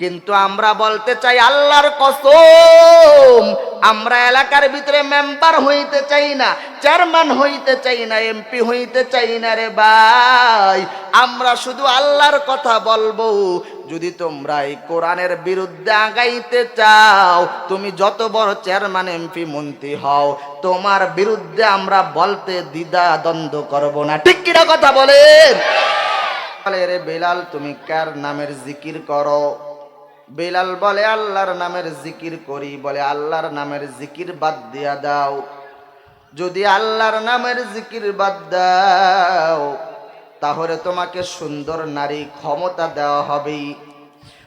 কিন্তু আমরা বলতে চাই আল্লাহর কসম, আমরা এলাকার ভিতরে মেম্বার হইতে চাই না চেয়ারম্যান হইতে চাই না এমপি হইতে চাই না রে ভাই। আমরা শুধু আল্লাহর কথা বলব। যদি তোমরা এই কোরআনের বিরুদ্ধে আগাইতে চাও, তুমি যত বড় চেয়ারম্যান এমপি মন্ত্রী হও, তোমার বিরুদ্ধে আমরা বলতে দ্বিধা দ্বন্দ্ব করব না। ঠিক কিনা কথা বলেন? বেলাল, তুমি কার নামের জিকির করো? বেলাল বলে, আল্লাহর নামের জিকির করি। বলে, আল্লাহর নামের জিকির বাদ দিয়া দাও। যদি আল্লাহর নামের জিকির বাদ দাও, তাহলে তোমাকে সুন্দর নারী ক্ষমতা দেওয়া হবেই।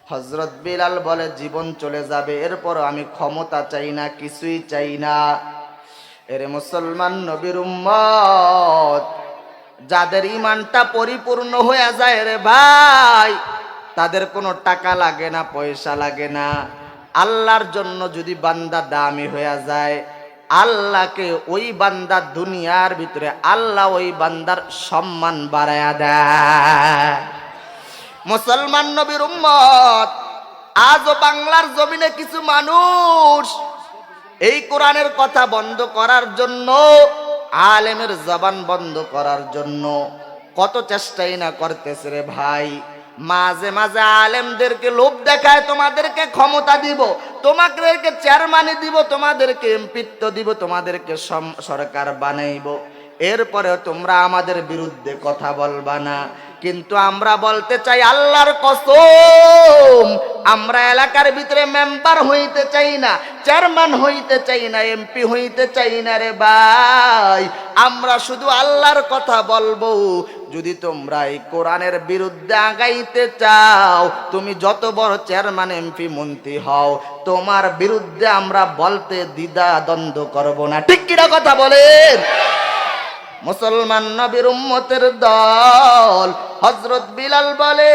হজরত বিলাল বলে, জীবন চলে যাবে, এরপর আমি ক্ষমতা চাই না, কিছুই চাই না। এরে মুসলমান নবীর উম্মত, যাদের ইমানটা পরিপূর্ণ হয়ে যায় রে ভাই তাদের কোনো টাকা লাগে না, পয়সা লাগে না। আল্লাহর জন্য যদি বান্দা দামি হয়ে যায়, আল্লাহকে ওই বান্দা দুনিয়ার ভিতরে, আল্লাহ ওই বান্দার সম্মান বাড়ায়া দেয়। মুসলমান নবীর উম্মত, আজও বাংলার জমিনে কিছু মানুষ এই কোরআনের কথা বন্ধ করার জন্য, আলেমের জবান বন্ধ করার জন্য কত চেষ্টাই না করতেছে রে ভাই। মাঝে মাঝে আলেমদেরকে লোভ দেখায়, তোমাদেরকে ক্ষমতা দিব, তোমাদেরকে চেয়ারম্যানে দিব, তোমাদেরকে এমপিত্ব দিব, তোমাদেরকে সরকার বানাইব। এরপরে তোমরা আমাদের বিরুদ্ধে কথা বলবা না। কিন্তু আমরা বলতে চাই আল্লাহর কসম, আমরা এলাকার ভিতরে মেম্বার হইতে চাই না চেয়ারম্যান হইতে চাই না এমপি হইতে চাই না রে ভাই। আমরা শুধু আল্লাহর কথা বলব। যদি তোমরা এই কোরআনের বিরুদ্ধে আগাইতে চাও, তুমি যত বড় চেয়ারম্যান এমপি মন্ত্রী হও, তোমার বিরুদ্ধে আমরা বলতে দ্বিধা দ্বন্দ্ব করব না। ঠিক কিনা কথা বলেন? মুসলমান নবীর উম্মতের দল হজরত বিলাল বলে,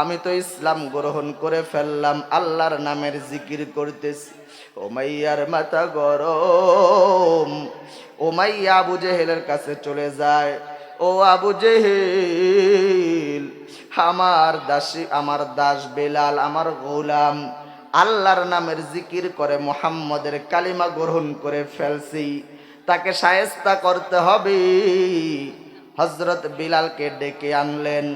আমি তো ইসলাম গ্রহণ করে ফেললাম, আল্লাহর নামের জিকির করতেছি। ওমাইয়ার মাথা গরম। ওমাইয়া আবু জেহেলের কাছে চলে যায়। ও আবু জেহেল, আমার দাসী, আমার দাস বেলাল, আমার গোলাম, আল্লাহর নামের জিকির করে মোহাম্মদের কালিমা গ্রহণ করে ফেলছি। তাকে সায়স্তা করতে হবে। হজরত বিলালকে ডেকে আনলেন।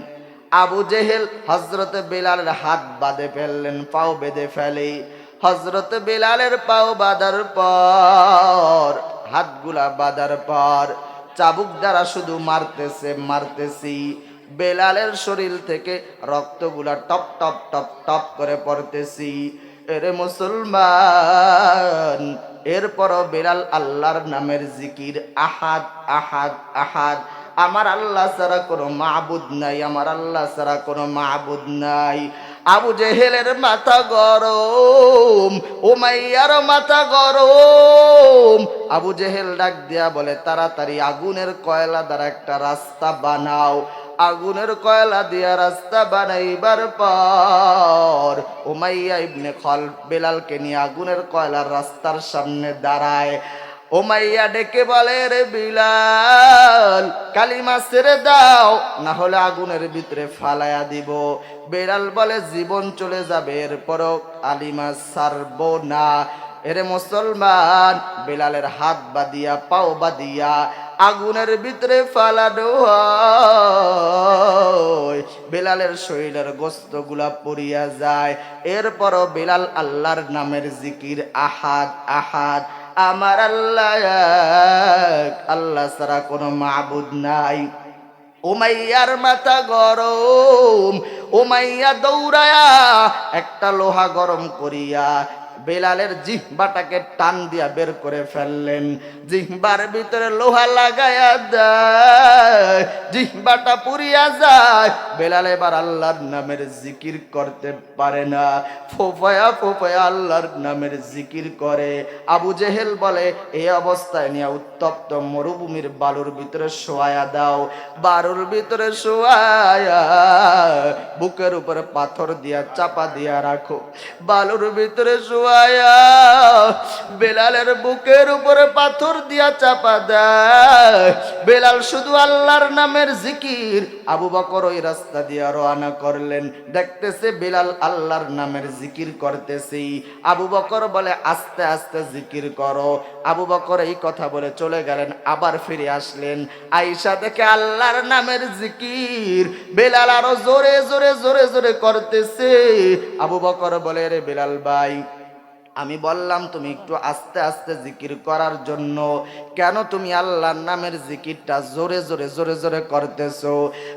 আবু জেহেল হজরত বিলালের হাত বাঁধে ফেললেন, পাও বেঁধে ফেলে। হজরত বিলালের পাও বাঁধার পর, হাতগুলা বাঁধার পর, চাবুক দ্বারা শুধু মারতেছে, মারতেছি। বেলালের শরীর থেকে রক্তগুলা টপ টপ টপ টপ করে পড়তেছি। এরে মুসলমান এরপরও বেলাল আল্লাহর নামের জিকির, আহাদ আহাদ আহাদ। আমার আল্লাহ ছাড়া কোনো মাহবুদ নাই, আমার আল্লাহ ছাড়া কোনো মাহবুদ নাই। আবু জেহেলের মাথা গরম ওমাইয়ার মাথা গরম। আবু জেহেল ডাক দিয়া বলে, তাড়াতাড়ি আগুনের কয়লা দ্বারা একটা রাস্তা বানাও। আগুনের কয়লা দিয়া রাস্তা বানাইবার পর ওমাইয়া ইবনে খল, বেলালকে নিয়ে আগুনের কয়লার রাস্তার সামনে দাঁড়ায়। ওমাইয়া ডেকে বলে, রে বিলাল, কালিমা ছেড়ে দাও না হলে আগুনের ভিতরে ফালায়া দিব। বেলাল বলে, জীবন চলে যাবে, এরপরও কালিমা সারব না। এরে মুসলমান, বেলালের হাত বাদিয়া পাও বাদিয়া আগুনের ভিতরে হয় বেলালের শরীরের গোস্তগুলা পড়িয়া যায়। এরপরও বেলাল আল্লাহর নামের জিকির, আহাদ আহাদ। আমার আল্লাহ আল্লাহ ছাড়া কোনো মাবুদ নাই। ওমাইয়ার মাথা গরম ওমাইয়া দৌড়ায়া একটা লোহা গরম করিয়া বেলালের জিহ্বাটাকে টান দিয়া বের করে ফেললেন। জিহ্বার ভিতরে লোহা লাগায়া দেয়, জিহ্বাটা পুরিয়া যায়। বেলাল এবার আল্লাহর নামের জিকির করতে পারে না। ফোফায়া ফোফায়া আল্লাহর নামের জিকির করে। আবু জেহেল বলে এই অবস্থায় নিয়ে উত্তপ্ত মরুভূমির বালুর ভিতরে শোয়া দাও। বালুর ভিতরে শোয়া বুকের উপরে পাথর দিয়া চাপা দিয়া রাখো। বালুর ভিতরে শোয়া লাগায়া বেলালের বুকের উপরে পাথর দিয়া চাপা দেয়। বেলাল শুধু আল্লাহর নামের জিকির। আবু বকর ওই রাস্তা দিয়া রওনা করলেন। দেখতেছে বেলাল আল্লাহর নামের জিকির করতেছি। আবু বকর বলে, আস্তে আস্তে জিকির করো। আবু বকর এই কথা বলে চলে গেলেন, আবার ফিরে আসলেন। আইসা দেখে আল্লাহর নামের জিকির। বেলাল আরও জোরে জোরে জোরে জোরে করতেছে। আবু বকর বলে, রে বেলাল ভাই আমি বললাম, তুমি একটু আস্তে আস্তে জিকির করার জন্য কেন তুমি আল্লাহর নামের জিকিরটা জোরে জোরে জোরে জোরে করতেছো?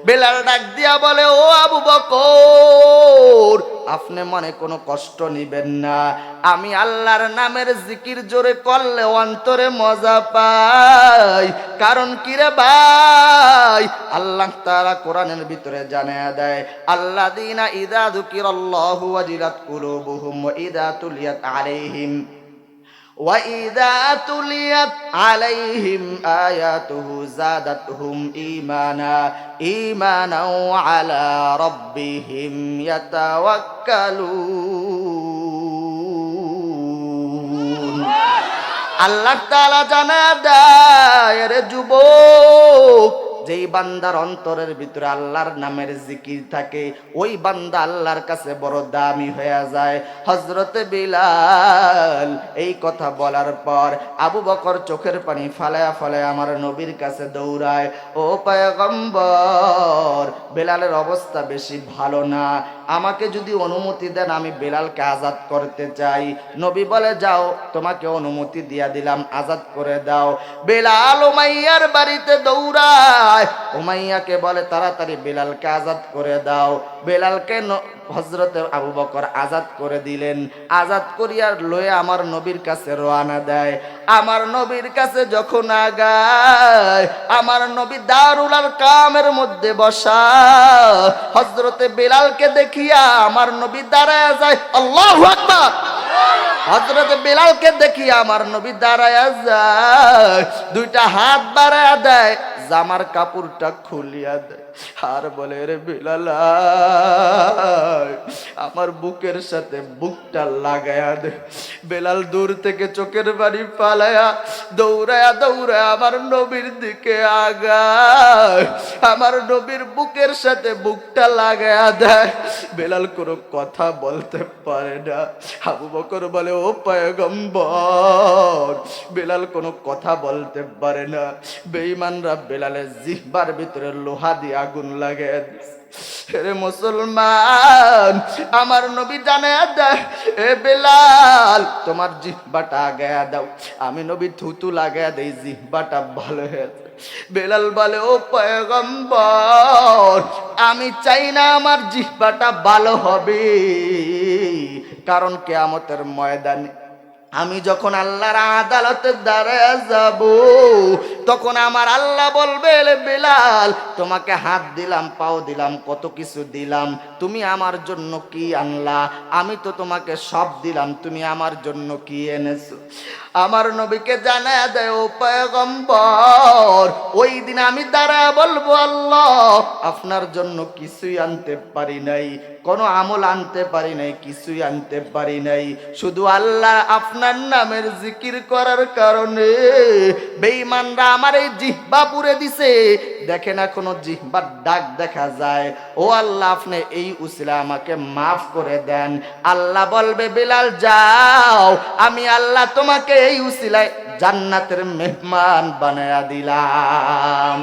বেলাল ডাক দিয়া বলে, ও আবু বকর, আপনি মনে কোনো কষ্ট নিবেন না। আমি আল্লাহর নামের জিকির জোরে করলে অন্তরে মজা পাই। কারণ কি রে ভাই? আল্লাহ তারা কোরআনের ভিতরে জানিয়ে দেয় আল্লাহ দিনা ইদা দুকির আল্লাহু ওয়াজিলাত কুলুবুহুম ইদা তুলিয়াত আলাইহিম وإذا تليت عليهم آياته زادتهم إيمانا إيمانا على ربهم يتوكلون আল্লাহ তাআলা জানা দেয় রে যুবক যেই বান্দার অন্তরের ভিতরে আল্লাহর নামের জিকির থাকে, ওই বান্দা আল্লাহর কাছে বড় দামি হয়ে যায়। হজরতে বিলাল এই কথা বলার পর আবু বকর চোখের পানি ফালায়া ফালায়া আমার নবীর কাছে দৌড়ায়, ও পয়গম্বর, বেলালের অবস্থা বেশি ভালো না। আমাকে যদি অনুমতি দেন, আমি বেলালকে আজাদ করতে চাই। নবী বলে, যাও, তোমাকে অনুমতি দিয়া দিলাম, আজাদ করে দাও। বেলাল ওমাইয়ার বাড়িতে দৌড়ায়। উমাইয়াকে বলে, তাড়াতাড়ি বেলালকে আজাদ করে দাও। বেলালকে হজরতে আবু বকর আজাদ করে দিলেন। আজাদ করিয়ার লয়ে আমার নবীর কাছে রোয়ানা দেয়। আমার নবীর কাছে যখন আগায়, আমার নবী দারুল আর কামের মধ্যে বসা। হজরতে বেলালকে দেখিয়া আমার নবী দাঁড়ায় যায়, আল্লাহ আকবার! হজরত বেলালকে দেখিয়া আমার নবী দাঁড়ায় যায়, দুইটা হাত বাড়ায় দেয়, জামার কাপড়টা খুলিয়া দেয়। আর বলে, রে বেলাল আমার বুকের সাথে বুকটা লাগায়া দে। বেলাল দূর থেকে চোখের বাড়ি পালায়া দৌড়ায়া দৌড়ায় আমার নবীর দিকে আগায়। আমার নবীর বুকের সাথে বুকটা লাগায়া দেয়। বেলাল কোনো কথা বলতে পারে না। আবু বকর বলে, ও পয়গম্বর। বেলাল কোনো কথা বলতে পারে না। বেঈমানরা বেলালের জিহ্বার ভিতরে লোহা দিয়ে আগুন লাগে রে মুসলমান, আমার নবী জানে এ বেলাল, তোমার জিহ্বাটা আগায়া দাও। আমি নবী থুতু লাগায়া দেই, জিহ্বাটা ভালো হয়েছে। বেলাল বলে, ও পয়গম্বর, আমি চাই না আমার জিহ্বাটা ভালো হবে, কারণ কেয়ামতের ময়দানে আমি যখন আল্লাহর আদালতের দ্বারা যাব, তখন আমার আল্লাহ বলবে "এলে বেলাল, তোমাকে হাত দিলাম, পাও দিলাম, কত কিছু দিলাম, তুমি আমার জন্য কি আনলা? আমি তো তোমাকে সব দিলাম, তুমি আমার জন্য কি এনেছো? আমার নবীকে জানা দেয় ও পয়গম্বর, ওই দিন আমি দ্বারা বলব, আল্লাহ, আপনার জন্য কিছুই আনতে পারি নাই। কোনো আমল আনতে পারি নাই, কিছুই আনতে পারি নাই। শুধু আল্লাহ আপনার নামের জিকির করার কারণে বেঈমানরা আমার এই জিহ্বা পুরে দিছে। দেখে না কোনো জিহ্বার ডাক দেখা যায়। ও আল্লাহ, আপনি এই উসিলা আমাকে মাফ করে দেন। আল্লাহ বলবে, বিলাল, যাও। আমি আল্লাহ তোমাকে এই উসিলায় জান্নাতের মেহমান বানায়া দিলাম।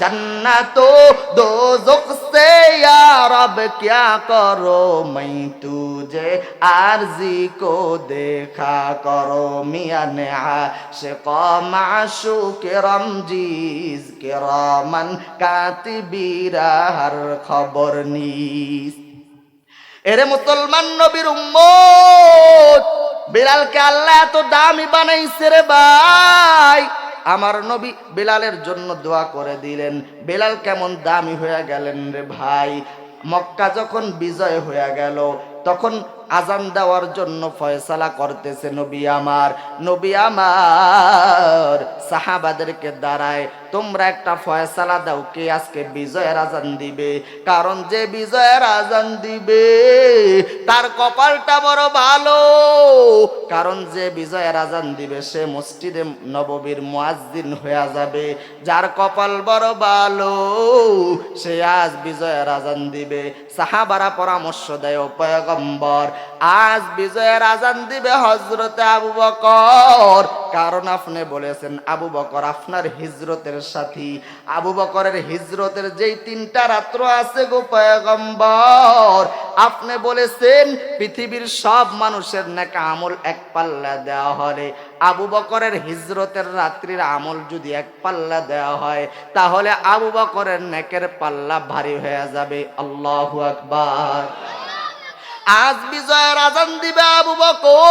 जन्नतो दो जुख से या रब क्या करो मैं तुझे आरजी को देखा करो मियाँ ने आशिक माशूक रमजीज के रमन कातिबीरा हर खबर नीस এরে মুসলমান নবীর উম্মত বিলালকে আল্লাহ এত দামি বানাইছে রে ভাই আমার নবী বেলালের জন্য দোয়া করে দিলেন। বেলাল কেমন দামি হয়ে গেলেন রে ভাই। মক্কা যখন বিজয় হয়ে গেল, তখন আজান দেওয়ার জন্য ফয়সালা করতেছে নবী আমার। নবী আমার সাহাবাদেরকে দাঁড়ায়, তোমরা একটা ফয়সালা দাও, কে আজকে বিজয়ের আজান দিবে? কারণ যে বিজয়ের আজান দিবে, তার কপালটা বড় ভালো। কারণ যে বিজয়ের আজান দিবে, সে মসজিদে নববীর মুয়াজ্জিন হয়ে যাবে, যার কপাল বড় ভালো। সে আজ বিজয়ের আজান দিবে। সাহাবারা পরামর্শ দেয় পয়গম্বর আজ বিজয়ের আজান দিবে হজরতে আবু বকর। কারণ আপনি বলেছেন, আবু বকর আপনার হিজরতের সাথী। আবু বকরের হিজরতের যেই তিনটা রাত্র আছে গো পয়গম্বর, আপনি বলেছেন, পৃথিবীর সব মানুষের নাকি আমল এক পাল্লা দেওয়া হলে। আবু বকরের হিজরতের রাত্রির আমল যদি এক পাল্লা দেওয়া হয়, তাহলে আবু বকরের নেকের পাল্লা ভারী হয়ে যাবে। আল্লাহ আকবার। আজ বিজয়ের আজান দিবে আবু বকর।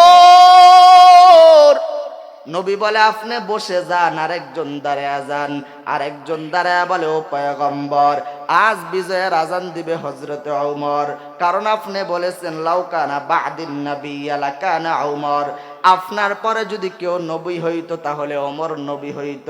নবী বলে, আপনি বসে যান, আরেকজন দাঁড়ায় যান। আরেকজন দাঁড়ায় বলে, ও পয়গম্বর, আজ বিজয়ের আজান দিবে হজরত ওমর। কারণ আপনি বলেছেন লাউকানা বাদিন নবী আলাকানা ওমর। আপনার পরে যদি কেউ নবী হইতো, তাহলে অমর নবী হইত।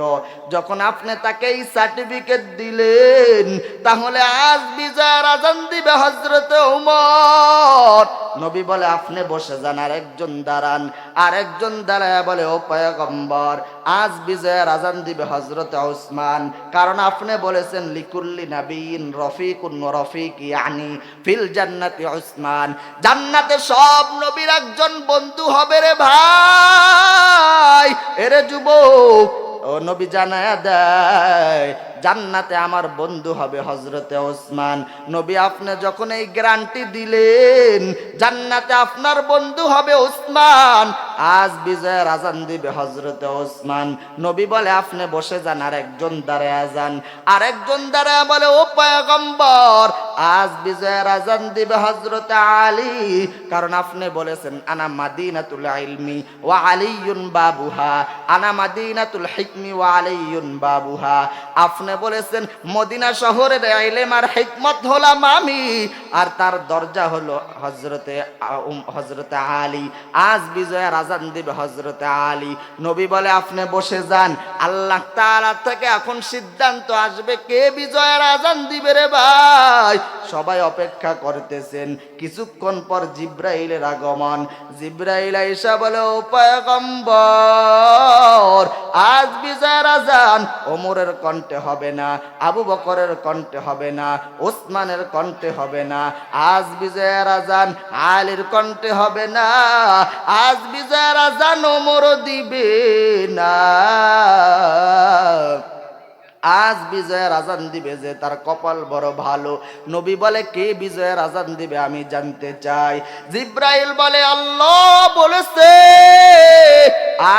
যখন আপনি তাকে এই সার্টিফিকেট দিলেন, তাহলে আজ বিজয় রাজন দিবে হজরত ওমর। নবী বলে, আপনি বসে যান, আরেকজন দাঁড়ান। আরেকজন দাঁড়ায় বলে, ও পয়গম্বর, আজ বিজয়ের আজান দিবে হজরতে ওসমান। কারণ আপনি বলেছেন, লিকুল্লি নবীন রফিকুন রফিক ইয়ানি ফিল জান্নাতি ওসমান। জান্নাতে সব নবীর একজন বন্ধু হবে রে ভাই। এরে যুবক, ও নবী জানায় দেয় জান্নাতে আমার বন্ধু হবে হজরতে ওসমান। নবী আপনি যখন এই গ্যারান্টি দিলেন, জান্নাতে আপনার বন্ধু হবে ওসমান। আজ বিজয়ের আজান দিবে হজরতে ওসমান। নবী বলে, আপনি বসে যান আর একজন দাঁড়ায় যান। আর একজন দাঁড়ায় বলে, ও পয়গম্বর, আজ বিজয়ের আজান দিবে হজরতে আলী। কারণ আপনি বলেছেন, আনা মাদিনাতুল ইলমি ওয়া আলিয়ুন বাবুহা। আনা মাদিনাতুল হিকমি ওয়া আলিয়ুন বাবুহা। আপনি বলেছেন, মদিনা শহরের ইলম আর হিকমত হলাম আমি আর তার দরজা হলো হজরতে হজরতে আলী। আজ বিজয়ের আজান দিবে হজরতে আলী। নবী বলে, আপনি বসে যান। আল্লাহ তাআলা থেকে এখন সিদ্ধান্ত আসবে কে বিজয়ের আজান দিবে রে ভাই? সবাই অপেক্ষা করতেছেন। কিছুক্ষণ পর জিব্রাইলের আগমন। জিব্রাইল আইসা বলে, ও পয়গম্বর, আজ বিজয়ের আজান ওমরের কণ্ঠে হবে না, আবু বকরের কণ্ঠে হবে না, ওসমানের কণ্ঠে হবে না, আজ বিজয়ের আজান আলীর কণ্ঠে হবে না, আজ বিজয়ের আজান ওমর দিবে না। আজ বিজয়ের আজান দিবে যে তার কপাল বড় ভালো। নবী বলে, কে বিজয়ের আজান দিবে আমি জানতে চাই। জিব্রাইল বলে, আল্লাহ বলেছে,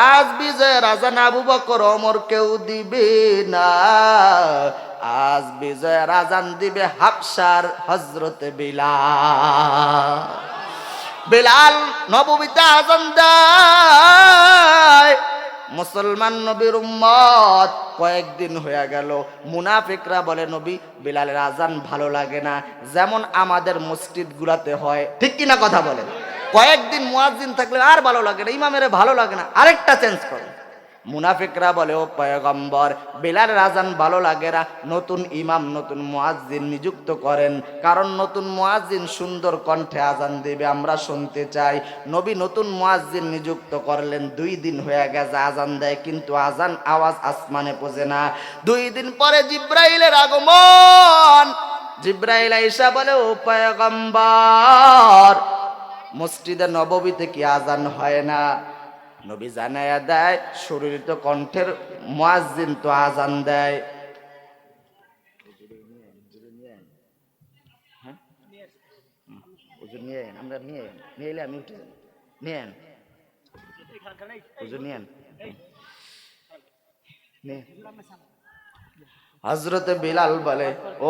আজ বিজয়ের আজান আবু বকর অমর কেউ দিবে না। আজ বিজয়ের আজান দিবে হাফসার হজরতে বিলাল। বেলাল নবমীতে আজান দেয়। মুসলমান নবীর উম্মত কয়েকদিন হয়ে গেল। মুনাফিকরা বলে, নবী, বিলালের আজান ভালো লাগে না। যেমন আমাদের মসজিদ গুলাতে হয়। ঠিক কিনা কথা বলেন? কয়েকদিন মুয়াজ্জিন থাকলে আর ভালো লাগে না, ইমামের ভালো লাগে না। আরেকটা চেঞ্জ করে। মুনাফিকরা বলে, ও পয়গম্বর বেলালের আজান ভালো লাগে না। নতুন ইমাম, নতুন মুয়াজ্জিন নিযুক্ত করেন। কারণ নতুন মুয়াজ্জিন সুন্দর কণ্ঠে আজান দেবে, আমরা শুনতে চাই। নবী নতুন মুয়াজ্জিন নিযুক্ত করলেন, দুই দিন হয়ে গেছে আজান দেয়, কিন্তু আজান আওয়াজ আসমানে পৌঁছে না। দুই দিন পরে জিব্রাইলের আগমন। জিব্রাইল আইসা বলে, ও পয়গম্বর, মসজিদে নববীতে কি আজান হয় না? নবী জানায়া দেয়, শরীর তো কণ্ঠের মোয়াজিন তো আজান দেয় হ্যাঁ? আমরা নিয়ে। নিয়ে আমি উঠে যাই। নিয়ে আন হুজুর নিয়ে আন। নিয়ে হজরতে বিলাল বলে, ও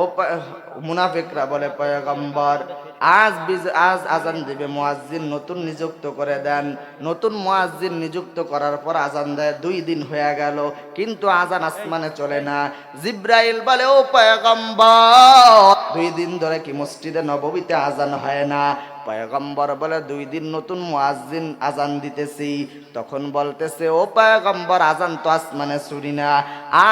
মুনাফিকরা বলে, পয়গম্বর, আজ আজ আজান দিবে মুয়াজ্জিন, নতুন নিযুক্ত করে দেন। নতুন মুয়াজ্জিন নিযুক্ত করার পর আজান দেয়, দুই দিন হয়ে গেল, কিন্তু আজান আসমানে চলে না। জিব্রাইল বলে, ও পয়গম্বর, দুই দিন ধরে কি মসজিদে নববীতে আজান হয় না? পয়গম্বর বলে দুই দিন নতুন মুয়াজ্জিন আজান দিতেছি। তখন বলতেছে, ও পয়গম্বর, আজান তো আসমানে শুনি না।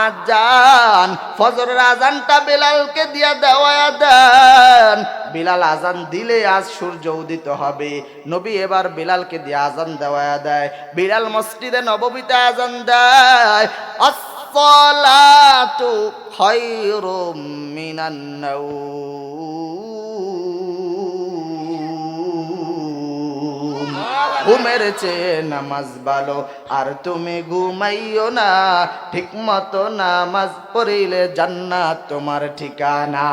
আজান ফজরের আজানটা বেলালকে দিয়া দেওয়া দেন। বিলাল আজান দিলে আজ সূর্য উদিত হবে। নবী এবার বিলালকে দিয়ে আজান দেওয়া দেয়। বিলাল মসজিদে নববীতে আজান দেয়। আসসালাতু খায়রুম মিনান নাউম। ঘুমের নামাজ ভালো। আর তুমি ঘুমাইও না ঠিক মতো নামাজ পড়িলে জান্নাত তোমার ঠিকানা।